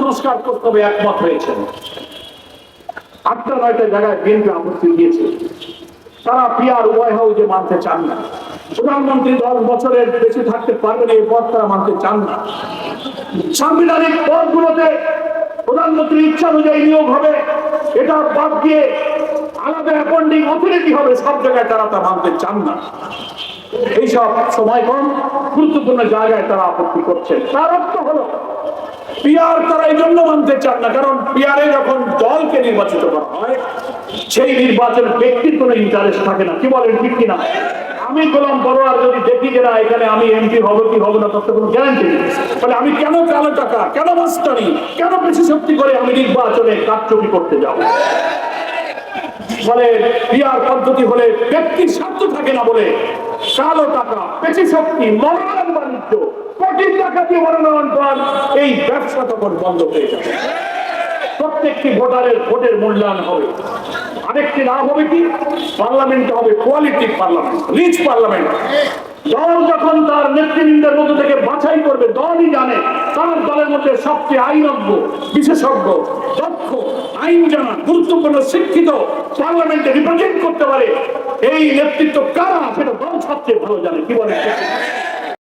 সংস্কার করতে হবে, একমত হয়েছেন। আটটা নয়টা জায়গায় বিএনপি আপত্তি দিয়েছে। তারা পিয়ার উভয় হাউজে মানতে চান না। প্রধানমন্ত্রী দশ বছরের বেশি থাকতে পারবেন, এই পদ তারা মানতে চান না। সাংবিধানিক পদগুলোতে প্রধানমন্ত্রীর ইচ্ছা অনুযায়ী নিয়োগ হবে, এটা বাদ দিয়ে আলাদা অ্যাপয়েন্টিং অথরিটি হবে, সব জায়গায় তারা তা মানতে চান না। এইসব সময় কম, গুরুত্বপূর্ণ জায়গায় তারা আপত্তি করছে তার অর্থ হলো পিয়ার তারা এই জন্য মানতে চান না, কারণ পিয়ারে যখন দলকে নির্বাচিত করা হয়, সেই নির্বাচন ব্যক্তির কোনো ইন্টারেস্ট থাকে না। কি বলেন, ঠিক কিনা? আমি গোলাম বড়োয়ার যদি দেখি যে না, এখানে আমি এমপি হব কি হব না তার কোনো গ্যারান্টি নেই। তাহলে আমি কেন কালো টাকা কেন মাস্টারি? কেন বেশি শক্তি করে আমি নির্বাচনে কারচুপি করতে যাব? ফলে বিয়ার পদ্ধতি হলে ব্যক্তির স্বার্থ থাকে না বলে কালো টাকা পেশি শক্তি মনোনয়ন বাণিজ্য। কোটি টাকা দিয়ে মনোনয়ন পান, এই ব্যবসা তখন বন্ধ হয়ে যাবে। প্রত্যেকটি ভোটারের ভোটের মূল্যায়ন হবে। আরেকটি লাভ হবে কি? পার্লামেন্ট হবে কোয়ালিটি পার্লামেন্ট, রিচ পার্লামেন্ট। দল যখন তার নেতৃবৃন্দের মধ্যে থেকে বাছাই করবে, দলই জানে তার দলের মধ্যে সবচেয়ে আইনজ্ঞ, বিশেষজ্ঞ, দক্ষ আইন জানা গুরুত্বপূর্ণ, শিক্ষিত পার্লামেন্টে রিপ্রেজেন্ট করতে পারে। এই নেতৃত্ব কারা? সেটা দল সবচেয়ে ভালো জানে। কি বলে